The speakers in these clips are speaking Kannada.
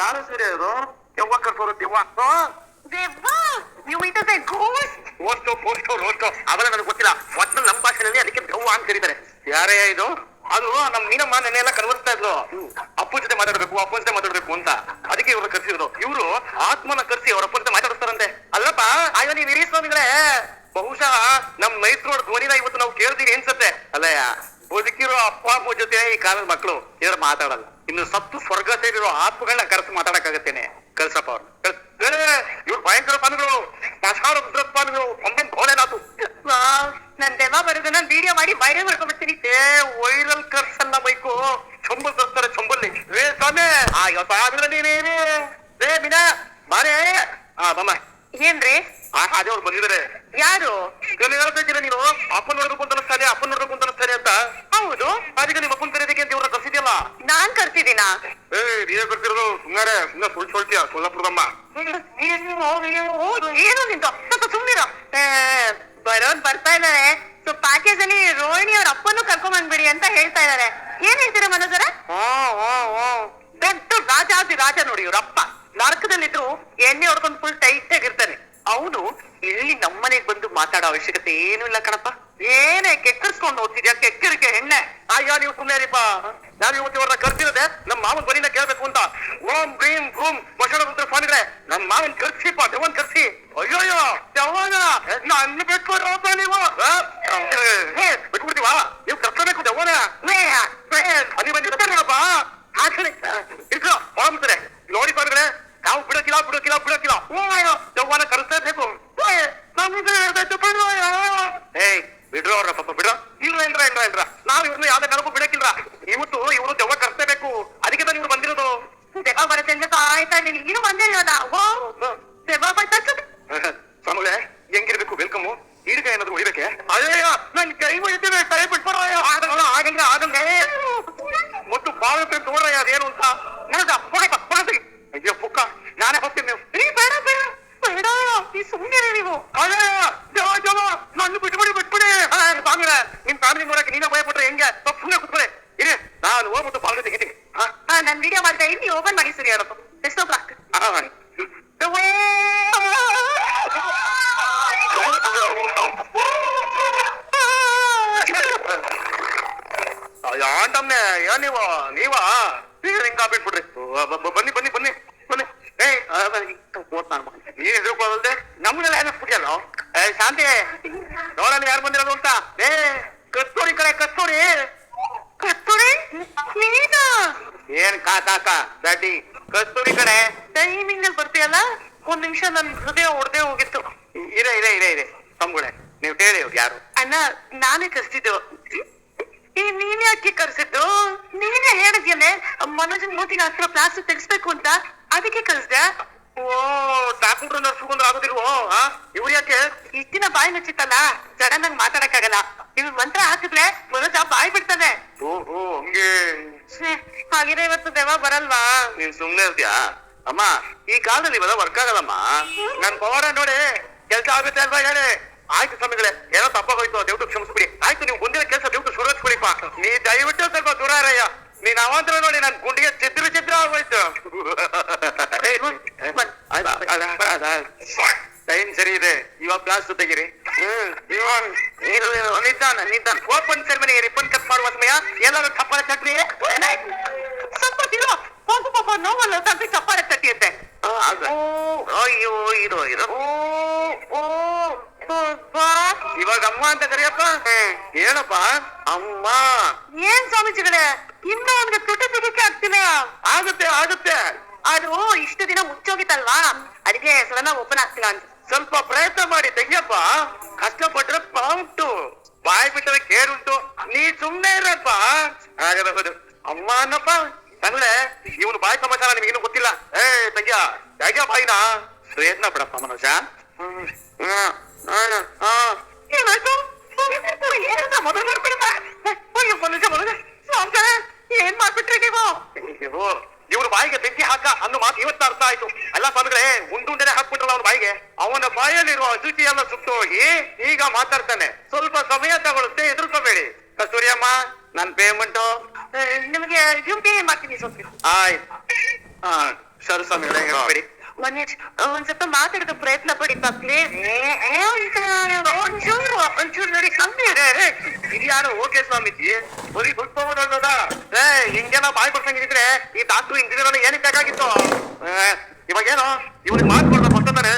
ಯಾರು ಸೀರೆ ಅದು? ದೆವ್ವ ಕರ್ಸೋರು ದೆವ್ವ ದೆವ್ವ ನೀವು ಇಟ್ಟದೆ ಘೋಸ್ಟ್ ಪೋಸ್ಟು ಪೋಸ್ಟು ರೋಸ್ಟು ಅವೆಲ್ಲ ನನಗೆ ಗೊತ್ತಿಲ್ಲ. ಒಟ್ಟು ನಮ್ಮ ಭಾಷೆನಲ್ಲಿ ಅದಕ್ಕೆ ದೆವ್ವ ಅಂತ ಕರೀತಾರೆ ಯಾರೇ ಇದು? ಅದು ನಮ್ಮ ಮೀನಮ್ಮ ನೆನ್ನೆ ಎಲ್ಲ ಕನ್ವರ್ಸ್ತಾ ಇದ್ಲು. ಅಪ್ಪು ಜೊತೆ ಮಾತಾಡ್ಬೇಕು ಅಪ್ಪನ ಜೊತೆ ಮಾತಾಡ್ಬೇಕು ಅಂತ. ಅದಕ್ಕೆ ಇವ್ರು ಕರ್ಸಿದ್ರು. ಇವರು ಆತ್ಮನ ಕರ್ಸಿ ಅವ್ರ ಅಪ್ಪನ ಜೊತೆ ಮಾತಾಡಿಸ್ತಾರಂತೆ. ಅಲ್ಲಪ್ಪ ಅಯ್ಯೋ ನೀವು ಹಿರಿಯ ಸ್ವಾಮಿಗಳೇ. ಬಹುಶಃ ನಮ್ ಮೈಸೂರು ಧ್ವನಿನ ಇವತ್ತು ನಾವು ಕೇಳ್ತೀವಿ ಅನ್ಸತ್ತೆ. ಅಲ್ಲಯ್ಯ ಬದುಕಿರೋ ಅಪ್ಪ ಅಪ್ಪ ಜೊತೆ ಈ ಕಾಲದ ಮಕ್ಕಳು ಇದ್ರ ಮಾತಾಡಲ್ಲ. ಇನ್ನು ಸತ್ತು ಸ್ವರ್ಗ ಸೇರಿರೋ ಆತ್ಮಗಳನ್ನ ಕರೆಸಿ ಮಾತಾಡಕ್ಕಾಗತ್ತೇನೆ. ಕಲ್ಸಪ್ಪ ಅವ್ರು. ಇವ್ರು ಭಯಂಕರ ಪಾನುಗಳು. ಪಸಾರ ರುದ್ರಪಾನುಗಳು ಒಮ್ಮೆ ಭೋಲೆನಾಥು ನನ್ ದೆವ್ವ ನಾನು ವಿಡಿಯೋ ಮಾಡಿ ವೈರಲ್ ಮಾಡ್ಕೊಂಡ್ಬಿಡ್ತೀನಿ. ಏ ವೈರಲ್ ಕರ್ಸಲ್ಲ ಬೈಕು. ಚಂಬಲ್ ತರ್ತಾರೆ, ಚಂಬಲ್ಲಿ. ರೇ ಸ್ವಾಮಿ, ಆ ಆದ್ರೆ ನೀನೇನೆ ರೇ ಮೀನಾ ಬಾರೇ ಆ ಬಮ್ಮ ಏನ್ರಿ? ಆ ಅದೇ ಅವ್ರು ಬಂದಿದ್ದಾರೆ. ಯಾರು? ಹೇಳ್ತಾ ಹೇಳ್ತಿದ್ದೀರ ನೀನು? ಅಪ್ಪನ ನೋಡ್ಬೇಕು ಅಂತ ಅನಿಸ್ತಾನೆ ಅಪ್ಪನ ನೋಡ್ಬೇಕು ಅಂತ ಅನಿಸ್ತಾನೆ ಅಂತ? ಹೌದು. ಅದಕ್ಕೆ ನಿಮ್ಮ ಅಪ್ಪನ ಕರೆಯೋದಕ್ಕೆ ಅಂತ ಇವ್ರನ್ನ ಕರ್ಸಿದ್ಯಲ್ಲ? ನಾನ್ ಕರ್ಸಿದೀನ ಏ ನೀನೇ ಬರ್ತಿರೋದು ಸುಮ್ಮನೆ ಸುಮ್ಮನೆ ಸುಳ್ಳು ಸುಳ್ತೀಯ ಸೊಲ್ಲಪುರದಮ್ಮ ಏನು ನಿಂದು? ಸ್ವಲ್ಪ ಸುಮ್ಮನಿರ ಏ, ಬರೋನ್ ಬರ್ತಾ ಇದ್ದಾರೆ. ಸೊ ಪ್ಯಾಕೇಜ್ ಅಲ್ಲಿ ರೋಹಿಣಿ ಅವ್ರ ಅಪ್ಪನ್ನು ಕರ್ಕೊಂಡ್ ಬಂದ್ಬಿಡಿ ಅಂತ ಹೇಳ್ತಾ ಇದ್ದಾರೆ. ಏನ್ ಹೇಳ್ತೀರಾ ಮನೋಜರ? ದೊಡ್ಡ ರಾಜಾದಿ ರಾಜ ನೋಡಿ ಇವ್ರ ಅಪ್ಪ. ನರಕದಲ್ಲಿದ್ರು ಎಣ್ಣೆ ಹೊಡ್ಕೊಂಡು ಫುಲ್ ಟೈಟ್ ಆಗಿರ್ತಾನೆ ಅವನು ಇಲ್ಲಿ ನಮ್ಮನೆಗ್ ಬಂದು ಮಾತಾಡೋ ಅವಶ್ಯಕತೆ ಏನು ಇಲ್ಲ ಕಣಪ್ಪ. ಏನೇ ಕೆಕ್ಕರ್ಸ್ಕೊಂಡು ಹೋಗ್ತಿದ್ಯಾ? ಕೆಕ್ಕರಿಗೆ ಹೆಣ್ಣೆ. ಅಯ್ಯೋ ನೀವು ಸುಮ್ಮನೆ ರೀಪ ನಾನು ಇವತ್ತು ಇವ್ರನ್ನ ಕರ್ಸಿರೋದೆ ನಮ್ಮ ಮಾವನ್ ಬರೀನ ಕೇಳ್ಬೇಕು ಅಂತ. ಓಂ ಭೀಂ ಭೂಮ್ ಮಶಣ ಫೋನ್ ಸ್ವಾಮಿಗಳೇ ನಮ್ಮ ಮಾವನ್ ಕರ್ಸಿಪ್ಪ ದೇವನ್ ಕರ್ಸಿ. ಅಯ್ಯೋಯ್ಯೋ ದೇವನ ನನ್ನ ಬಿಟ್ಕೊಡ್ರಪ್ಪ ನೀವು. ಬಿಟ್ಬಿಡ್ತೀವಾ ನೀವು ಕರ್ಸಬೇಕು ದೇವನ ಅಲ್ಲಿ ಬಂದಿರ್ತಾರಪ್ಪ ಆ ಕಡೆ ಇಟ್ಕೋ ಹೊರಮ್ತಾರೆ ನೋಡಿ ಸ್ವಾಮಿಗಳೇ ನಾವು ಬಿಡೋಕಿಲ್ಲ ಬಿಡೋಕಿಲ್ಲ ಬಿಡೋಕಿಲ್ಲ ಓ ದೆವ್ವನ ಕರೆಸಲೇಬೇಕು ಏಯ್ ಬಿಡ್ರೋ ಅವ್ರ ಪಾಪ ಬಿಡ್ರೋ ಇಲ್ರ ಇಲ್ರ ಇಲ್ರ ಇಲ್ರ ನಾವ್ ಇವ್ರನ್ನ ಯಾವ್ದೇ ಕಾರಣಕ್ಕೂ ಬಿಡಕ್ಕಿಲ್ರ ಇವತ್ತು ಇವ್ರು ದೆವ್ವ ಕರ್ಸಲೇಬೇಕು ಅದಕ್ಕೆ ತಾನು ಇವ್ರು ಬಂದಿರೋದು ದೆವ್ವ ಬರುತ್ತೆ ಅಂತ ಕಾಯ್ತಾ ಇದ್ದೀನಿ ಇನ್ನು ಬಂದೇ ಇರೋದ ಓ ದೆವ್ವ ಬರ್ತಾ ಸ್ವಾಮಿಗಳೇ ಹೆಂಗಿರ್ಬೇಕು ವೆಲ್ಕಮ್ ಈಡ್ಗ ಏನಾದ್ರು ಹೊಡಿಬೇಕೆ ಅಯ್ಯಯ್ಯ ನನ್ ಕೈ ಮುಗಿತೇನೆ ಕೈ ಬಿಟ್ಬಿಡೋ ಆಗಲ್ಲ ಆಗಂಗ ಆಗಂಗೆ ಮತ್ತು ಬಾಳುತ್ತೆ ನೋಡ್ರಯ್ಯ ಅದೇನು ಅಂತ ನನಗ ಹೋಗಪ್ಪ ಹೋಗತ್ತೀರಿ ಅಯ್ಯೋ ಪುಕ್ಕ ನಾನೇ ಹೋಗ್ತೀನಿ ನೀವು ಏ, ಬೇಡ ಬೇಡ ಬೇಡ ನೀ ಸುಮ್ಮನೆ ನೀವು ಅಯ್ಯಯ್ಯ ದೇವ ದೇವ ನನ್ನ ಬಿಟ್ಬಿಡಿ ಬಿಟ್ಬಿಡಿ ಸ್ವಾಮಿಗಳೇ ನಿಮ್ ಫ್ಯಾಮಿಲಿ ನೋಡಕ್ಕೆ ನೀನೇ ಭಯಪಟ್ರೆ ಹೆಂಗೆ ಸ್ವಲ್ಪ ಸುಮ್ಮನೆ ಕೂತ್ಕೊಳ್ಳಿ ಇರಿ ನಾನು ಹೋಗ್ಬಿಟ್ಟು ಬಾಗಿಲು ತೆಗಿತೀನಿ ಹಾ ಆ, ನಾನ್ ವಿಡಿಯೋ ಮಾಡ್ತಾ ಇದ್ದೀನಿ ಓಪನ್ ಮಾಡಿ ಅಯ್ಯೋ ಹೇಳಪ್ಪ ಯಾ ನೀವ ಏನ್ ನೀವು ನೀವಾ ಹಿಂಗ ಬಿಟ್ಬಿಡ್ರಿ ಬನ್ನಿ ಬನ್ನಿ ಬನ್ನಿ ಬನ್ನಿ ಓದ್ ನಾನು ಎದುರ್ಕೊಳ್ಳಲ್ದೆ ನಮ್ಗೆಲ್ಲ ಏನಿಸ್ಬಿಟ್ಯಲ್ಲ ಏ ಶಾಂತಿ ನೋಡಲ್ಲ ಯಾರು ಬಂದಿರೋದು ಅಂತ ಏ ಕಸ್ತೂರಿ ಕಡೆ ಕಸ್ತೂರಿ ಕಸ್ತೂರಿ ನೀನಾ ಏನ್ ಕಾ ಕಾಕ ದಾಟಿ ಕಸ್ತೂರಿ ಕಣೆ. ಟೈಮಿಂಗ್ ಅಲ್ಲಿ ಬರ್ತೀಯಲ್ಲ? ಒಂದ್ ನಿಮಿಷ ನನ್ ಹೃದಯ ಹೊಡೆದೇ ಹೋಗಿತ್ತು. ಇದೆ ಇದೆ ಇದೆ ಇದೆ ನೀವ್ ನೀವು ಹೇಳಿ ಯಾರು. ಅಣ್ಣ ನಾನೇ ಕರ್ಸಿದ್ದು. ಈ ನೀನ್ ಯಾಕೆ ಕರ್ಸಿದ್ದು? ನೀನೇ ಹೇಳಿದ್ಯಲ್ಲೇ ಮನೋಜನ್ ಮೂತಿಗೆ ಹತ್ರ ಪ್ಲಾಸ್ಟಿಕ್ ತೆಗಿಸ್ಬೇಕು ಅಂತ. ಅದಕ್ಕೆ ಕಳ್ಸ್ದೆ ಓ ಡಾಕ್ಟರ್ ನರ್ಸ್ಕೊಂಡ್ರೆ ಆಗೋದಿಲ್ವೋ? ಆ? ಇವ್ರು ಯಾಕೆ? ಇಷ್ಟಿನ ಬಾಯಿ ಮುಚ್ಚಿತ್ತಲ್ಲ ಸಡನ್ ಆಗಿ ಮಾತಾಡಕ್ಕಾಗಲ್ಲ. ಇವ್ ಮಂತ್ರ ಹಾಕಿದ್ರೆ ಮನೋಜ ಬಾಯಿ ಬಿಡ್ತಾನೆ ಓಹೋ ಹಂಗೆ ಛೇ, ಹಾಗಿದ್ರೆ ಇವತ್ತು ದೆವ್ವ ಬರಲ್ವಾ ನೀನ್ ಸುಮ್ನೆ ಇರ್ತೀಯಾ ಅಮ್ಮ ಈ ಕಾಲದಲ್ಲಿ ಇವೆಲ್ಲ ವರ್ಕ್ ಆಗಲ್ಲಮ್ಮ ನನ್ ಪವಾಡ ನೋಡಿ ಕೆಲಸ ಆಗುತ್ತೆ ಅಲ್ವಾ ಹೇಳಿ ಆಯ್ತು ಸ್ವಾಮಿಗಳೇ ಏನೋ ತಪ್ಪಾಗೋಯ್ತು ದೇವ್ರು ಕ್ಷಮಿಸ್ಬಿಡಿ ಆಯ್ತು ನೀವು ಮುಂದಿನ ಕೆಲಸ ದೇವ್ರು ಶುರು ಹಚ್ಬಿಡಿಪ್ಪ ನೀ ದಯವಿಟ್ಟು ಸ್ವಲ್ಪ ದೂರ ಇರಯ್ಯ ನೀನ್ ಅವಾಂತರ ನೋಡಿ ನನ್ ಗುಂಡಿಗೆ ಚಿತ್ರ ಚಿತ್ರ ಆಗೋಯ್ತು ಟೈಮ್ ಸರಿ ಇದೆ ಇವಾಗ ಕ್ಲಾಸ್ ತೆಗಿರಿ ಹ್ಮ್ ಇವಾಗ ಇದು- ನಿಧಾನ ನಿಧಾನ. ಓಪನ್ ಸೆರೆಮನಿ ರಿಪನ್ ಕಟ್ ಮಾಡುವ ಸಮಯ. ಎಲ್ಲರೂ ಚಪ್ಪಾಳೆ ಚಟ್ನಿ. ಸ್ವಲ್ಪ ದಿನ ಪಾಪ ಪಾಪ ನೋವಲ್ಲ ತಂದೆ ಚಪ್ಪಾಳೆ ತಟ್ಟಿಯಂತೆ ಆ, ಅದ. ಅಯ್ಯೋ ಇರೋ ಇರೋ ಇವಾಗ ಅಮ್ಮ ಅಂತ ಕರಿಯಪ್ಪ? ಹೇಳಪ್ಪ. ಅಮ್ಮ. ಏನ್ ಸ್ವಾಮೀಜಿಗಳೇ ಇನ್ನೂ ಒಂದು ತುಟಿ ತೆಗಿಕೆ ಆಗ್ತಿಲ್ಲ. ಆಗುತ್ತೆ ಆಗುತ್ತೆ. ಅದು ಇಷ್ಟು ದಿನ ಮುಚ್ಚೋಗಿತ್ತಲ್ವಾ? ಅದಕ್ಕೆ ಸಡನ್ ಓಪನ್ ಆಗ್ತಿಲ್ಲ ಅಂತ. ಸ್ವಲ್ಪ ಪ್ರಯತ್ನ ಮಾಡಿ ತೆಗಿಯಪ್ಪ. ಕಷ್ಟಪಟ್ರೆ ಪಾವುಂಟು ಬಾಯಿ ಬಿಟ್ಟರೆ ಕೇರುಂಟು ನೀ ಸುಮ್ಮನೆ ಇರಪ್ಪ. ಆಗಬಹುದು ಅಮ್ಮ ಅನ್ನಪ್ಪ. ಅಂದ್ರೆ ಇವನು ಬಾಯಿ ಸಮಾಚಾರ ನಿಮಗೇನು ಗೊತ್ತಿಲ್ಲ. ಏ, ತಂಗಿಯ ತೆಗಿಯ ಬಾಯಿನ? ಪ್ರಯತ್ನ ಬಿಡಪ್ಪ ಮನುಷ್ಯ. ಏನಾಯ್ತು ಏನಂತ ಮೊದಲು ನೋಡ್ಬಿಡಪ್ಪ ಅಯ್ಯೋ ಮನುಜ ಮನುಜ ಸ್ವಾಮಿಗಳೇ, ಏನ್ ಮಾಡ್ಬಿಟ್ರಿ ನೀವು ಅಯ್ಯೋ, ಇವ್ರ ಬಾಯಿಗೆ ಬೆಂಕಿ ಹಾಕ ಅನ್ನೋ ಮಾತು ಇವತ್ತು ಅರ್ಥ ಆಯ್ತು ಅಲ್ಲ ಸ್ವಾಮಿಗಳೇ ಉಂಡುಂಡೆನೆ ಹಾಕ್ಬಿಟ್ರಲ್ಲ ಅವನ ಬಾಯಿಗೆ ಅವನ ಬಾಯಲ್ಲಿರುವ ಅಶುಚಿ ಎಲ್ಲ ಸುಟ್ಟು ಹೋಗಿ ಈಗ ಮಾತಾಡ್ತಾನೆ. ಸ್ವಲ್ಪ ಸಮಯ ತಗೊಳುತ್ತೆ ಎದುರ್ಕೋಬೇಡಿ. ಕಸ್ತೂರಿಯಮ್ಮ ನನ್ ಪೇಮೆಂಟ್ ನಿಮಗೆ ಯು ಪಿ ಐ ಮಾಡ್ತೀನಿ ಸ್ವಲ್ಪ ಆಯ್ತು. ಹಾ ಸರಿ ಸ್ವಾಮಿ ಮನೇಶ್ ಒಂದ್ ಸ್ವಲ್ಪ ಮಾತಾಡೋದು ಪ್ರಯತ್ನ ಪಡಿ ಪ್ಲೀಸ್ ಒಂಚೂರು ಒಂಚೂರು ನೋಡಿ ಸುಮ್ಮನೆ ಇದ್ಯಾರು? ಓಕೆ ಸ್ವಾಮೀಜಿ ಬರೀ ಹೋಗೋದಲ್ವದ ಏ ಹಿಂಗೆಲ್ಲ ಬಾಯ್ ಬರ್ಸಂಗಿದ್ರೆ ಈ ಡಾಕ್ಟರ್ ಇಂಜಿನಿಯರ್ ಏನಕ್ಕೆ ಬೇಕಾಗಿತ್ತು? ಏ, ಇವಾಗ ಏನು ಇವ್ರಿಗೆ ಮಾತು ಕೊಡ್ಬೇಕು ಬರ್ತಾನೆ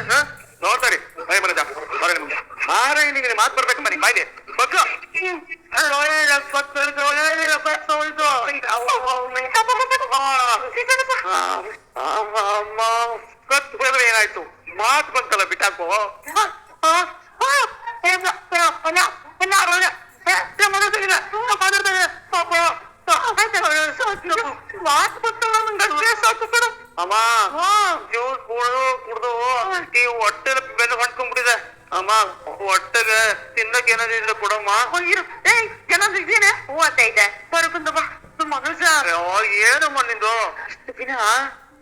ನೋಡ್ತಾರೆ ಬೈ ಮನಜ ಬರ ನಿಮ್ಗೆ ಮಾರೇ ನಿಮಗೆ ಮಾತು ಬರ್ಬೇಕು ಮನೆ ಬಾಯ್ದೆ ಬಗ್ಗ ಕತ್ತು ಹೋದ್ರೆ ಏನಾಯ್ತು ಮಾತು ಬಂತಲ್ಲ ಬಿಟ್ಟಾಕೋ ಅಮ್ಮ ಜ್ಯೂಸ್ ಕುಡ್ದು ಕುಡ್ದು. ಈ ಹೊಟ್ಟೆ ಬೆಲ್ಲ ಹೊಂಟ್ಕೊಂಡ್ಬಿಟ್ಟಿದೆ ಅಮ್ಮ ಹೊಟ್ಟೆಗೆ ತಿನ್ನಕ್ ಏನಾದ್ರು ಕೊಡಮ್ಮ. ಅಯ್ಯೋ, ಏನಮ್ಮ ನಿಂದು? ದಿನ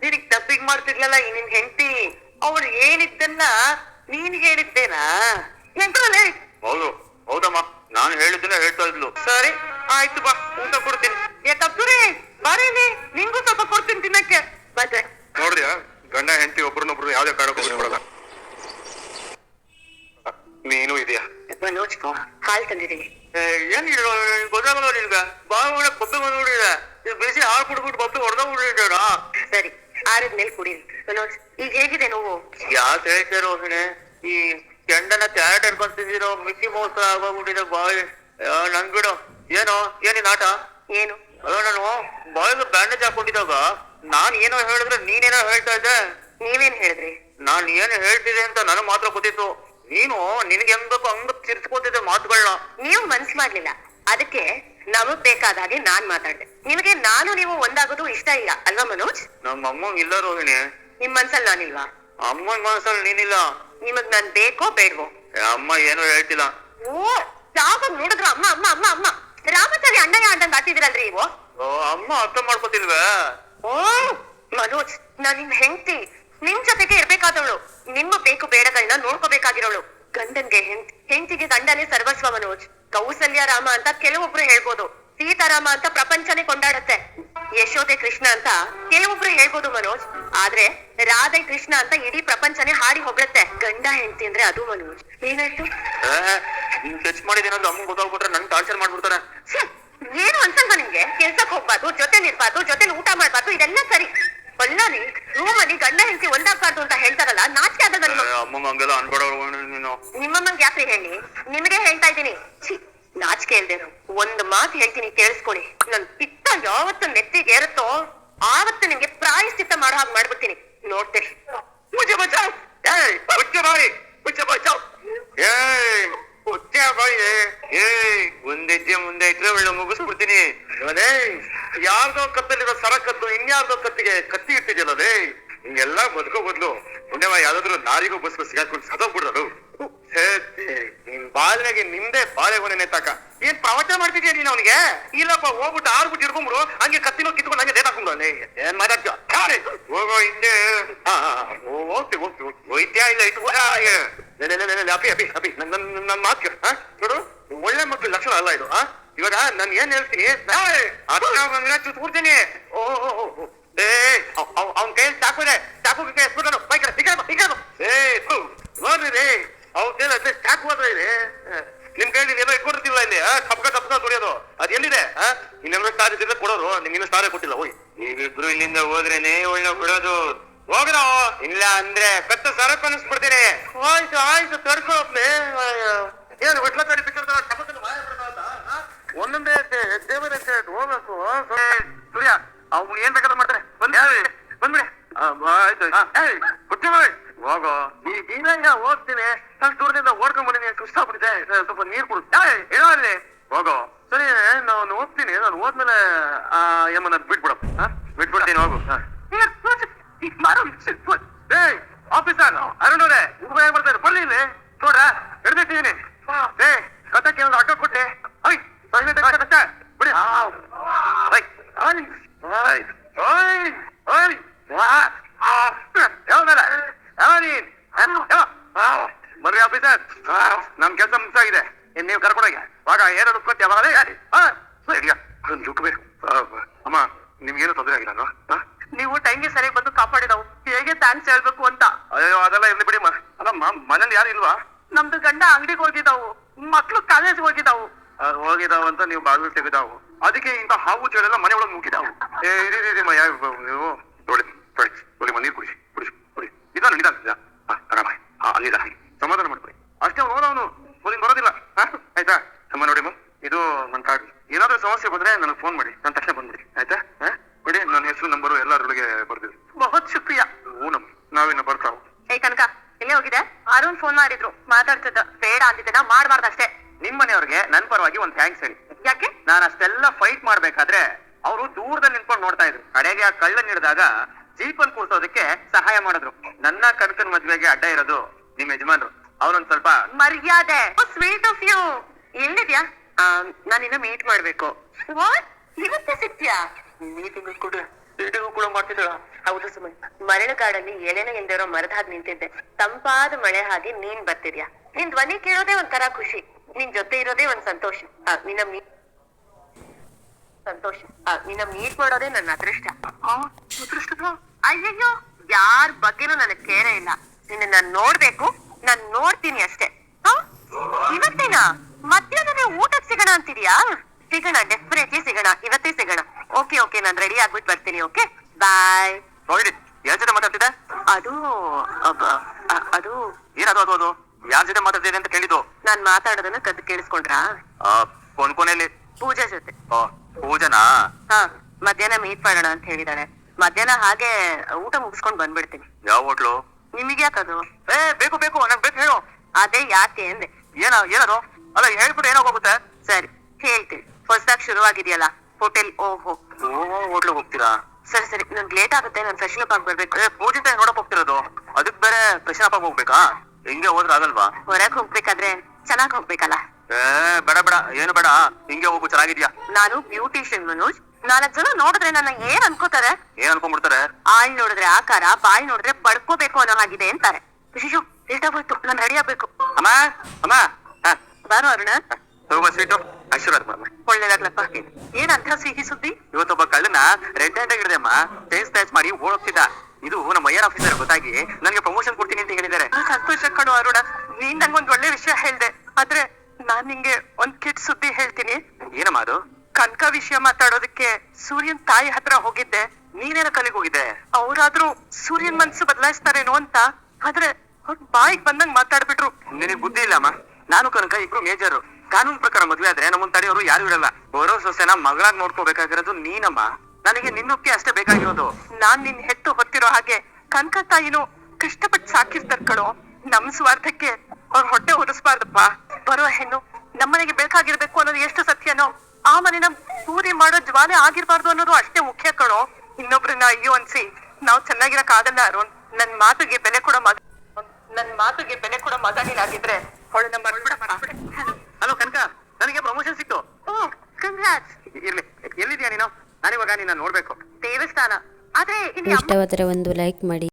ನಿನಗ್ ಡಬ್ಬಿಂಗ್ ಮಾಡ್ತಿರ್ಲಲ್ಲ ಈ ನಿನ್ ಹೆಂಡತಿ. ಅವ್ರು ಏನಿದ್ದನ್ನ ನೀನ್ ಹೇಳಿದ್ದೇನಾ? ಹೆಂಗಲೇ ಹೌದು ಹೌದಮ್ಮ. ನಾನು ಹೇಳಿದ್ದನ್ನ ಹೇಳ್ತಾ ಇದ್ಲು. ಸರಿ. ಆಯ್ತು ಬಾ ಊಟ ಕೊಡ್ತೀನಿ ಯಾಕಬ್ದುರಿ ಬಾರೇಲಿ ನಿಂಗೂ ಸ್ವಲ್ಪ ಕೊಡ್ತೀನಿ ತಿನ್ನಕ್ಕೆ. ಮತ್ತೆ ನೋಡ್ದ್ಯಾ ಗಂಡ ಹೆಂಡತಿ ಒಬ್ರನ್ನೊಬ್ರು ಯಾವ್ದೇ ಕಾರಣಕ್ಕೂ ಬಿಟ್ಕೊಡಲ್ಲ ನೀನು ಇದೆಯಾ? ಮನೋಜ್ ಹಾಲ್ ತಂದಿದ್ದೀನಿ. ಏನ್ ಗೊತ್ತಾಗಲ್ಲ ನಿನ್ಗ ಬಾ ಒಳ್ಳೆ ಬಬ್ಬೆ ಬಂದ್ಬಿಟ್ಟಿದೆ ಇದು ಬಿಸಿ ಹಾಲು ಕುಡ್ಬಿಟ್ಟು ಬಬ್ಬೆ ಹೊಡೆದೋಗ್ಬಿಟ್ಟಿದ್ದಾರ ಸರಿ ಆರಿದ್ಮೇಲೆ ಕುಡೀರಿ ಮನೋಜ್ ಈಗ ಹೇಗಿದೆ ನೋವು? ಯಾಕೆ ಹೇಳ್ತಾ ರೋಹಿಣಿ? ಈ ಕೆಂಡನ ಕ್ಯಾರೆಟ್ ಹಿಡ್ಕೊಂತಿದ್ದೀರೋ ಮಿಕ್ಕಿ ಮೋಸ ಆಗೋಗ್ಬಿಟ್ಟಿದೆ ಬಾಯ್. ಅಯ್ಯೋ, ನನ್ ಬಿಡು. ಏನೋ? ಏನಿನ್ ಆಟ? ಏನು? ನಾನು ಬಾಯ್ಗೆ ಬ್ಯಾಂಡೇಜ್ ಹಾಕೊಂಡಿದ್ದಾಗ ನಾನ್ ಏನೋ ಹೇಳಿದ್ರೆ ನೀನೇನೋ ಹೇಳ್ತಾ ಇದ್ದೆ. ನೀವೇನ್ ಹೇಳಿದ್ರಿ? ನಾನ್ ಏನ್ ಹೇಳ್ತಿದ್ದೆ ಅಂತ ನನಗ್ ಮಾತ್ರ ಗೊತ್ತಿತ್ತು. ನೀನು ನಿನಗೆ ಹೆಂಗ್ ಬೇಕೋ ಹಂಗ ತಿರ್ಸ್ಕೊತಿದ್ದೆ ಮಾತುಗಳನ್ನ ನೀವು ಮನ್ಸ್ ಮಾಡ್ಲಿಲ್ಲ ಅದಕ್ಕೆ ನಮಗ್ ಬೇಕಾದ ಹಾಗೆ ನಾನ್ ಮಾತಾಡ್ದೆ. ನಿಮಗೆ ನಾನು ನೀವು ಒಂದಾಗೋದು ಇಷ್ಟ ಇಲ್ಲ ಅಲ್ವಾ ಮನೋಜ್? ನಮ್ಮ ಅಮ್ಮಂಗ್ ಇಲ್ಲ ರೋಹಿಣಿ. ನಿಮ್ ಮನ್ಸಲ್ಲಿ ನಾನಿಲ್ವಾ? ಅಮ್ಮನ್ ಮನಸ್ಸಲ್ಲಿ ನೀನಿಲ್ಲ. ನಿಮಗ್ ನಾನ್ ಬೇಕೋ ಬೇಡ್ವೋ? ಏ, ಅಮ್ಮ ಏನೋ ಹೇಳ್ತಿಲ್ಲ. ಓ ಯಾವಾಗ ನೋಡಿದ್ರ ಅಮ್ಮ ಅಮ್ಮ ಅಮ್ಮ ಅಮ್ಮ. ರಾಮಚಾರಿ ಅಣ್ಣಯ್ಯ ಅಂದಂಗ್ ಆತಿದ್ರಲ್ರಿ ನೀವು? ಓ, ಅಮ್ಮ ಅರ್ಥ ಮಾಡ್ಕೊತಿಲ್ವೇ? ಓ ಮನೋಜ್ ನಾನ್ ನಿಮ್ ಹೆಂಡತಿ. ನಿಮ್ ಜೊತೆಗೆ ಇರ್ಬೇಕಾದವಳು. ನಿಮ್ಮ ಬೇಕು ಬೇಡಗಳನ್ನ ನೋಡ್ಕೋಬೇಕಾಗಿರೋಳು. ಗಂಡನ್ಗೆ ಹೆಂಡ್ ಹೆಂಡತಿಗೆ ಗಂಡನೇ ಸರ್ವಸ್ವ ಮನೋಜ್. ಕೌಸಲ್ಯ ರಾಮ ಅಂತ ಕೆಲವೊಬ್ರು ಹೇಳ್ಬೋದು. ಸೀತಾರಾಮ ಅಂತ ಪ್ರಪಂಚನೇ ಕೊಂಡಾಡತ್ತೆ. ಯಶೋದೆ ಕೃಷ್ಣ ಅಂತ ಕೆಲವೊಬ್ರು ಹೇಳ್ಬೋದು ಮನೋಜ್. ಆದ್ರೆ ರಾಧೆ ಕೃಷ್ಣ ಅಂತ ಇಡೀ ಪ್ರಪಂಚನೇ ಹಾಡಿ ಹೊಗಳತ್ತೆ. ಗಂಡ ಹೆಂಡತಿ ಅಂದ್ರೆ ಅದು ಮನೋಜ್. ಏನಾಯ್ತು? ನೀನ್ ಟಚ್ ಮಾಡಿದೇನೋ ಅಮ್ಮ ಗೊತ್ತಾಗ್ಬಿಟ್ರೆ ನನ್ ಟಾರ್ಚರ್ ಮಾಡ್ಬಿಡ್ತಾರೆ. ಏನು ಅನ್ಸಲ್ವಾ ನಿಮ್ಗೆ ಕೆಲ್ಸಕ್ ಹೋಗ್ಬಾರ್ದು ಜೊತೆ ಇರ್ಬಾರ್ದು ಜೊತೆ ಊಟ ಮಾಡ್ಬಾರ್ದು ಇದೆಲ್ಲ ಸರಿ. ಬಳ್ಳಾರಿ ರೂಮಲ್ಲಿ ಗಂಡ ಹೆಂಡತಿ ಒಂದಾಗ್ಬಾರ್ದು ಅಂತ ಹೇಳ್ತಾರಲ್ಲ ನಾಚಿಕೆ ಆಗದ ಏ, ಅಮ್ಮಂಗ್ ಹಂಗೆಲ್ಲ ಅನ್ಬೇಡ ನೀನು. ನಿಮ್ಮಮ್ಮಂಗ್ ಯಾಕೆ ಹೇಳಿ? ನಿಮಗೆ ಹೇಳ್ತಾ ಇದ್ದೀನಿ. ನಾಚಿಕೆ ಇಲ್ದೇನು ಒಂದ್ ಮಾತು ಹೇಳ್ತೀನಿ ಕೇಳಿಸ್ಕೊಳ್ಳಿ. ನನ್ ಪಿತ್ತ ಯಾವತ್ತು ನೆತ್ತಿಗೆ ಏರುತ್ತೋ ಆವತ್ತು ನಿಮ್ಗೆ ಪ್ರಾಯಶ್ಚಿತ್ತ ಮಾಡೋ ಹಾಗೆ ಮಾಡ್ಬಿಡ್ತೀನಿ. ನೋಡ್ತೀರಿ ಮುಚ್ಚ ಬಚಾವ್. ಮುಚ್ಚ ಬಾಯಿ ಮುಚ್ಚ ಬಚಾವ್. ಏಯ್ ಮುಚ್ಚ ಬಾಯಿ? ಏಯ್ ಒಂದ್ ಹೆಜ್ಜೆ ಮುಂದೆ ಇಟ್ರೆ ಒಳ್ಳೆ ಮುಗಿಸ್ಬಿಡ್ತೀನಿ. ಅದೇ ಯಾರ್ದೋ ಕತ್ತಲ್ಲಿರೋ ಸರ ಕತ್ತು ಇನ್ಯಾರ್ದೋ ಕತ್ತಿಗೆ ಕತ್ತಿ ಇಟ್ಟಿದ್ಯಲ್ಲ ಅದೇ ಹಿಂಗೆಲ್ಲ ಬದುಕೋ ಬದ್ಲು. ಪುಣ್ಯವ ಯಾವ್ದಾದ್ರು ದಾರಿಗೂ ಬಸ್ ಸಿಗಾಕೊಂಡು ಸದೋಗ್ಬಿಡೋದು ನಿನ್ ಬಾಲ್ನಾಗೆ ನಿಂದೆ ಬಾಳೆಗೊನೆ ನೆತ್ತಾಕ ಏನ್ ಪ್ರವಚನ ಮಾಡ್ತಿದ್ಯಾ ನೀನ್ ಅವನಿಗೆ? ಇಲ್ಲಪ್ಪ ಹೋಗ್ಬಿಟ್ಟು ಆರ್ಬಿಟ್ಟು ಇಟ್ಕೊಂಡ್ಬಿಡು ಹಂಗೆ ಕತ್ತಿನೋ ಕಿತ್ಕೊಂಡು ಹಂಗೆ ನೇತಾಕೊಂಡು ಅಲ್ಲಿ ಏನ್ ಚಾಲೆ, ಹೋಗೋ ಹಿಂದೆ. ಹೋಗ್ತಿ ಹೋಗ್ತಿ ಹೋ- ಹೋಗ್ತೀವಿ ಹೋಗ್ತೀವಿ ಹೋಯ್ತ್ಯಾ ಇಲ್ಲ ಏ, ಲೇ, ಅಪಿ ಅಪಿ ಅಪಿ ನನ್ ನನ್ ಮಾತು ನೋಡು ಒಳ್ಳೆ ಮಕ್ಳು ಲಕ್ಷಣ ಅಲ್ಲ ಇದು ಆ ಇವಾಗ ನಾನು ಏನ್ ಹೇಳ್ತೀನಿ? ಅದನ್ನ ಚುತ್ಬಿಡ್ತೀನಿ ಓ ಓ, ಓ, ಓ. ಏ ಅವ್ನ ಕೈಯಲ್ಲಿ ಚಾಕು ಇದೆ. ಚಾಕು ಕೈ ಎಸ್ಬಿಟ್ಟು ಬೈಕ್ ಏ ಥು, ನೋಡ್ರಿ ಕೈಯಲ್ಲಿ ಅದೇ ಯಾಕೆ ಹೋದ್ರ ಇಲ್ಲಿ. ನಿಮ್ ಕೈಲಿ ಏನೋ ಇಟ್ಕೊಡ್ತಿಲ್ಲ ಇಲ್ಲಿ ಕಪ್ಪ ಕಪ್ಕ ಕಪ್ಕ ದುಡಿಯೋದು. ಅದ್ ಎಲ್ಲಿದೆ ಇನ್ನೆಲ್ಲ ಸ್ಟಾರ್ ಇದ್ರೆ ಕೊಡೋರು. ನಿಮ್ಗಿನ್ನೂ ಸ್ಟಾರೇ ಕೊಟ್ಟಿಲ್ಲ ಹೋಯ್. ನೀವಿಬ್ರು ಇಲ್ಲಿಂದ ಹೋದ್ರೇನೆ ಒಳ್ಳೆ ಬಿಡೋದು ಹೋಗ್ರ. ಇಲ್ಲ ಅಂದ್ರೆ ಕತ್ತ ಸರಕು ಅನಿಸ್ಬಿಡ್ತೀನಿ. ಆಯ್ತು ಆಯ್ತು ತಡ್ಕೊಳಪ್ಲೆ ಏನು ವಿಟ್ಲ ತಡಿ ಬಿಟ್ಟಿರ್ತಾರ ಟಪಕ್ಕನ ಬಾಯ ಬಿಡ್ತಾರ ಒಂದೊಂದೇ ದೇವರ ಹೋಗ್ಬೇಕು. ಸೂರ್ಯ ಅವ್ನು ಏನ್ ಬೇಕಾದ್ರೆ ಮಾಡ್ತಾರೆ. ಬಂದ್ಬಿಡಿ. ಆಯ್ತು ಆಯ್ತು. ಹೋಗೋ ಈ ದಿನ ಹೋಗ್ತೀನಿ ನಾನು ದೂರದಿಂದ ಓಡ್ಕೊಂಡ್ ಬಂದಿನಿ. ಕಷ್ಟಪಟ್ಟಿದ್ದೆ ಸ್ವಲ್ಪ ನೀರ್ ಕುಡು. ಏನೋ ಅಲ್ಲಿ. ಹೋಗೋ. ಸರಿ ನಾನು ಹೋಗ್ತೀನಿ. ನಾನು ಹೋದ್ಮೇಲೆ ಆ ಯಮ್ಮನ ಬಿಟ್ಬಿಡಪ್ಪ. ಬಿಟ್ಬಿಡ್ತೀನಿ ಹೋಗು. ಏಯ್ ಆಫೀಸರ್. ಅರುಣವ್ರೆ ಏನ್ ಬರ್ತಾರೆ ಬರ್ಲಿ ಇಲ್ಲಿ. ನೋಡ್ರ ಹಿಡ್ದಿಟ್ಟಿದೀನಿ ಏ ಕತ್ತಕ್ಕೆ ಒಂದು ಅಡ್ಡ ಕೊಟ್ಟೆ. ಐ ಬಿಡಿ. ಐ ಐ ಐ ಐ ನೀನ್? ಬರ್ರಿ ಆಫೀಸರ್ ನನ್ ಕೆಲಸ ಮುಗ್ಸಾಗಿದೆ. ಇನ್ ನೀವು ಕರ್ಕೊಂಡೋಗಿ ಆಗ ಏನೋ ದುಡ್ಕೊತಿ ಅವಾಗ ಸರಿ. ದುಡ್ಡು ಬೇಕು ಅಮ್ಮ ನಿಮ್ಗೇನು ತೊಂದರೆ ಆಗಿಲ್ಲ ಅಲ್ವಾ? ನೀವು ಟೈಮ್ಗೆ ಸರಿಯಾಗಿ ಬಂದು ಕಾಪಾಡಿದವು. ಹೇಗೆ ಥ್ಯಾಂಕ್ಸ್ ಹೇಳ್ಬೇಕು ಅಂತ? ಅಯ್ಯೋ ಅದೆಲ್ಲ ಇರ್ಲಿ ಬಿಡಿ ಅಮ್ಮ. ಅಲ್ಲ ಮನೇಲಿ ಯಾರು ಇಲ್ವಾ? ನಮ್ದು ಗಂಡ ಅಂಗಡಿಗೆ ಹೋಗಿದ್ದಾವು. ಮಕ್ಳು ಕಾಲೇಜ್ ಹೋಗಿದ್ದಾವು. ಹೋಗಿದಾವ ಅಂತ ನೀವು ಬಾಗಿಲು ತೆಗೆದಾವು. ಅದಕ್ಕೆ ಇಂಥ ಹಾವು ಚೇಳೆಲ್ಲ ಮನೆ ಒಳಗೆ ಮುಗಿದಾವು ಏ ಇರಿ ಇರಿ, ನೀವು ತೊಳಿ ತೊಳಿ ತೊಳಿ ಮ, ನೀರು ಕುಡಿಸಿ ಕುಡಿಸಿ ಕುಡಿ ನಿಧಾನ ನಿಧಾನ ನಿಧಾನ ಹಾ ಆರಾಮ ಹಾ ನಿಧಾನ ಸಮಾಧಾನ ಮಾಡ್ಕೊಳ್ಳಿ ಅಷ್ಟೇ ಹೋದವನು ಮುಂದಿನ ಬರೋದಿಲ್ಲ ಹಾ ಆಯ್ತಾ ಅಮ್ಮ ನೋಡಿ ಮ ಇದು ನನ್ನ ಕಾರ್ಡ್ ಏನಾದ್ರೂ ನನಗೆ ಫೋನ್ ಮಾಡಿ. ನಾನು ತಕ್ಷಣ ಬಂದ್ಬಿಡಿ ಆಯ್ತಾ? ಬಿಡಿ ನನ್ನ ಹೆಸರು ನಂಬರು ಎಲ್ಲರೊಳಗೆ ಬರ್ತೀವಿ. ಬಹುತ್ ಶುಕ್ರಿಯಾ. ಹ್ಞೂ ನಾವಿನ್ನ ಬರ್ತಾವು ಏ ಕನಕ ಎಲ್ಲೇ ಹೋಗಿದೆ ಅರುಣ್ ಫೋನ್ ಮಾಡಿದ್ರು. ಮಾತಾಡ್ತಿದ್ದ. ಬೇಡ ಅಂತಿದ್ದ ಮಾಡ್ಬಾರ್ದಷ್ಟೇ. ನಿಮ್ಮ ಮನೆಯವ್ರಿಗೆ ನನ್ನ ಪರವಾಗಿ ಒಂದು ಥ್ಯಾಂಕ್ಸ್ ಹೇಳಿ. ಯಾಕೆ? ನಾನು ಅಷ್ಟೆಲ್ಲ ಫೈಟ್ ಮಾಡ್ಬೇಕಾದ್ರೆ ಅವರು ದೂರದಲ್ಲಿ ನಿಂತ್ಕೊಂಡು ನೋಡ್ತಾ ಇದ್ರು. ಕಡೆಗೆ ಆ ಕಳ್ಳ ಹಿಡಿದಾಗ ಜೀಪನ್ ಕೂರ್ಸೋದಕ್ಕೆ ಸಹಾಯ ಮಾಡಿದ್ರು. ನನ್ನ ಕನಕನ ಮದ್ವೆಗೆ ಅಡ್ಡ ಇರೋದು ನಿಮ್ ಯಜಮಾನ್ರು. ಅವ್ರೊಂದ್ ಸ್ವಲ್ಪ ಮರ್ಯಾದೆ. ಸ್ವೀಟ್ ಆಫ್ ಯು ಎಲ್ಲಿದ್ಯಾ? ನಾನು ಇನ್ನ ಮೀಟ್ ಮಾಡ್ಬೇಕು. ವಾಟ್ ಇವತ್ತೇ ಮೀಟಿಂಗ್ ಕೊಡಿ ಮೀಟಿಂಗ್ ಕೂಡ ಮಾಡ್ತಿದ್ರ ಹೌದು ಸುಮನ್ ಮರಳುಗಾಡಲ್ಲಿ ಎಲೆನ ಇಲ್ದಿರೋ ಮರದ ಹಾಗೆ ನಿಂತಿದ್ದೆ. ತಂಪಾದ ಮಳೆ ಹಾಗೆ ನೀನ್ ಬರ್ತಿದ್ಯಾ? ನಿನ್ ಧ್ವನಿ ಕೇಳೋದೇ ಒಂಥರ ಖುಷಿ. ನಿನ್ ಜೊತೆ ಇರೋದೇ ಒಂದ್ ಸಂತೋಷ. ಆ, ನಿನ್ನ ಮೀ ಸಂತೋಷ. ಆ, ನಿನ್ನ ಮೀಟ್ ಮಾಡೋದೇ ನನ್ನ ಅದೃಷ್ಟ. ಅಯ್ಯಯ್ಯೋ ಯಾರ ಬಗ್ಗೆನೂ ನನಗ್ ಕೇರೆ ಇಲ್ಲ. ನಿನ್ನ ನಾನ್ ನೋಡ್ಬೇಕು ನಾನ್ ನೋಡ್ತೀನಿ ಅಷ್ಟೇ. ಹ? ಇವತ್ತೇನಾ? ಮಧ್ಯಾಹ್ನನೇ ಊಟಕ್ಕೆ ಸಿಗೋಣ ಅಂತಿದ್ಯಾ? ಸಿಗೋಣ ಡೆಫಿನೆಟ್ಲಿ ಸಿಗೋಣ. ಇವತ್ತೇ ಸಿಗೋಣ. ಓಕೆ ಓಕೆ ನಾನ್ ರೆಡಿ ಆಗ್ಬಿಟ್ಟು ಬರ್ತೀನಿ ಓಕೆ ಬಾಯ್ ನೋಡಿ ಯಾರ್ ಜೊತೆ ಮಾತಾಡ್ತಿದ್ದೆ? ಅದು ಅಬ್ಬ, ಅ- ಅದು. ಏನದು ಅದು ಅದು? ಯಾರ ಜೊತೆ ಮಾತಾಡ್ತಿದೆ ಅಂತ ಕೇಳಿದ್ದು? ನಾನ್ ಮಾತಾಡೋದನ್ನ ಕದ್ದು ಕೇಳಿಸ್ಕೊಂಡ್ರಾ? ಆ, ಕೊನ್ ಕೊನೆಯಲ್ಲಿ. ಪೂಜಾ ಜೊತೆ. ಆ, ಪೂಜನಾ? ಹಾ ಮಧ್ಯಾಹ್ನ ಮೀಟ್ ಮಾಡೋಣ ಅಂತ ಹೇಳಿದಾಳೆ ಮಧ್ಯಾಹ್ನ ಹಾಗೆ ಊಟ ಮುಗಿಸ್ಕೊಂಡ್ ಬಂದ್ಬಿಡ್ತೀನಿ. ಯಾವ ಹೋಟ್ಲು? ನಿಮಗೆ ಯಾಕದು? ಏ ಬೇಕು ಬೇಕು ನಂಗೆ ಬೇಕು ಹೇಳು. ಅದೇ ಯಾಕೆ ಅಂದೆ. ಏನ ಏನದು? ಅಲ್ಲ ಹೇಳ್ಬಿಟ್ಟು ಏನಾಗೋಗುತ್ತೆ? ಸರಿ ಹೇಳ್ತೀನಿ. ಹೊಸದಾಗಿ ಶುರುವಾಗಿದೆಯಲ್ಲ? ಹೋಟೆಲ್ ಓಹೋ. ಹೋಟ್ಲಿಗೆ ಹೋಗ್ತೀರಾ? ಸರಿ ಸರಿ. ನನ್ಗೆ ಲೇಟ್ ಆಗುತ್ತೆ ನಾನು ಫ್ರೆಶ್ ಅಪ್ ಆಗಿ ಬರ್ಬೇಕು. ಏ ಪೂಜೆ ತಾಯಿ ನೋಡಕ್ ಹೋಗ್ತಿರೋದು. ಅದಕ್ ಬೇರೆ ಫ್ರೆಶ್ ಅಪ್ ಆಗಿ ಹೋಗ್ಬೇಕಾ? ಹಿಂಗೆ ಹೋದ್ರೆ ಆಗಲ್ವಾ? ಹೊರಗ್ ಹೋಗ್ಬೇಕಾದ್ರೆ ಚೆನ್ನಾಗ್ ಹೋಗ್ಬೇಕಲ್ಲ? ಏ ಬೇಡ ಬೇಡ. ಏನು ಬೇಡ. ಹಿಂಗೆ ಹೋಗು ಚೆನ್ನಾಗಿದ್ಯಾ? ನಾನು ಬ್ಯೂಟಿಷಿಯನ್ ಮನೋಜ್. ನಾಲ್ಕ್ ಜನ ನೋಡಿದ್ರೆ ನನ್ನ ಏನ್ ಅನ್ಕೋತಾರೆ? ಏನ್ ಅನ್ಕೊಂಡ್ಬಿಡ್ತಾರೆ? ಆಳ್ ನೋಡಿದ್ರೆ ಆಕಾರ ಬಾಯಿ ನೋಡಿದ್ರೆ ಪಡ್ಕೋಬೇಕು ಅನ್ನೋ ಹಾಗಿದೆ ಅಂತಾರೆ. ಶಿಶು ಲೇಟ್ ಆಗೋಯ್ತು. ನಾನು ರೆಡಿ ಆಗ್ಬೇಕು. ಅಮ್ಮ ಅಮ್ಮ. ಬಾರೋ ಅರುಣ. ಹ, ತಗೋ ಸ್ವೀಟು ಆಶೀರ್ವಾದ ಮಾಡಮ್ಮ ಒಳ್ಳೇದಾಗ್ಲಪ್ಪ. ಏನ್ ಅಂತ ಸಿಹಿ ಸುದ್ದಿ? ಇವತ್ತೊಬ್ಬ ಕಳ್ಳನ ರೆಡ್ ಹ್ಯಾಂಡ್ ಹಿಡಿದೆ ಟೇಸ್ಟ್ ಟ್ಯಾಚ್ ಮಾಡಿ ಓಡೋಗ್ತಿದ್ದ. ಇದು ನಮ್ಮ ಐಆರ್ ಆಫೀಸರ್ ಗೊತ್ತಾಗಿ ನನಗೆ ಪ್ರಮೋಷನ್ ಕೊಡ್ತೀನಿ ಅಂತ ಹೇಳಿದ್ದಾರೆ. ಸಂತೋಷ ಕಣು ಅರುಣ. ನೀನ್ ನಂಗೊಂದ್ ಒಳ್ಳೆ ವಿಷಯ ಹೇಳ್ದೆ. ಆದ್ರೆ ನಾನ್ ನಿಂಗೆ ಒಂದ್ ಕಿಟ್ ಸುದ್ದಿ ಹೇಳ್ತೀನಿ. ಏನಮ್ಮ ಅದು? ಕನಕ ವಿಷಯ ಮಾತಾಡೋದಕ್ಕೆ ಸೂರ್ಯನ್ ತಾಯಿ ಹತ್ರ ಹೋಗಿದ್ದೆ. ನೀನೇನ ಕಲಿಗೆ ಹೋಗಿದ್ದೆ? ಅವ್ರಾದ್ರೂ ಸೂರ್ಯನ್ ಮನ್ಸು ಬದಲಾಯಿಸ್ತಾರೇನೋ ಅಂತ. ಆದ್ರೆ ಅವ್ರ ಬಾಯಿಗೆ ಬಂದಂಗ್ ಮಾತಾಡ್ಬಿಟ್ರು. ನಿನಗೆ ಬುದ್ಧಿ ಇಲ್ಲಮ್ಮ. ನಾನು ಕನಕ ಇಬ್ರು ಮೇಜರ್. ಕಾನೂನು ಪ್ರಕಾರ ಮದ್ವೆ ಆದ್ರೆ ನಮ್ಮನ್ ತಡೆಯವರು ಯಾರು ಇರಲ್ಲ. ಬರೋ ಸೊಸೆನ ಮಗಳಾಗ್ ನೋಡ್ಕೋಬೇಕಾಗಿರೋದು ನೀನಮ್ಮ. ನನಗೆ ನಿನ್ನೊಪ್ಪಿಗೆ ಅಷ್ಟೇ ಬೇಕಾಗಿರೋದು. ನಾನ್ ನಿನ್ ಹೆತ್ತು ಹೊತ್ತಿರೋ ಹಾಗೆ ಕನಕ ತಾಯಿನೂ ಕಷ್ಟಪಟ್ಟು ಸಾಕಿರ್ತಾರ ಕಣೋ. ನಮ್ ಸ್ವಾರ್ಥಕ್ಕೆ ಅವ್ರ ಹೊಟ್ಟೆ ಹೊರಸ್ಬಾರ್ದಪ್ಪ ಬರೋ ಹೆಣ್ಣು ನಮ್ಮನೆಗೆ ಬೇಕಾಗಿರ್ಬೇಕು ಅನ್ನೋದು ಎಷ್ಟು ಸತ್ಯನೋ, ಆ ಮನೆನ ಪೂರಿ ಮಾಡೋ ಜ್ವಾಲೆ ಆಗಿರ್ಬಾರ್ದು ಅನ್ನೋದು ಅಷ್ಟೇ ಮುಖ್ಯ ಕಣೋ. ಇನ್ನೊಬ್ರನ್ನ ಅಯ್ಯೋ ಅನ್ಸಿ, ನಾವ್ ಚೆನ್ನಾಗಿರಕ್ ಆಗಲ್ಲ ಅರುಣ್, ನನ್ ಮಾತುಗೆ ಬೆಲೆ ಕೊಡೋ ಮಗ ನನ್ ಮಾತುಗೆ ಬೆಲೆ ಕೊಡೋ ಮಗ ನೀನಾಗಿದ್ರೆ ಅವಳನ್ನ ಮರ್ಬಿಡಪ್ಪ. ಹಲೋ ಕನಕ ನನಗೆ ಪ್ರಮೋಷನ್ ಸಿಕ್ತು. ಓ ಕಂಗ್ರಾಟ್ಸ್ ಇರ್ಲಿ. ಎಲ್ಲಿದ್ಯಾ ನೀನು? ನಾನಿವಾಗ ನಿನ್ನ ನೋಡ್ಬೇಕು. ದೇವಸ್ಥಾನ. ಆದ್ರೆ ಇಲ್ಲಿ ಅಮ್ಮ ಇಷ್ಟವಾದರೆ ಒಂದು ಲೈಕ್ ಮಾಡಿ.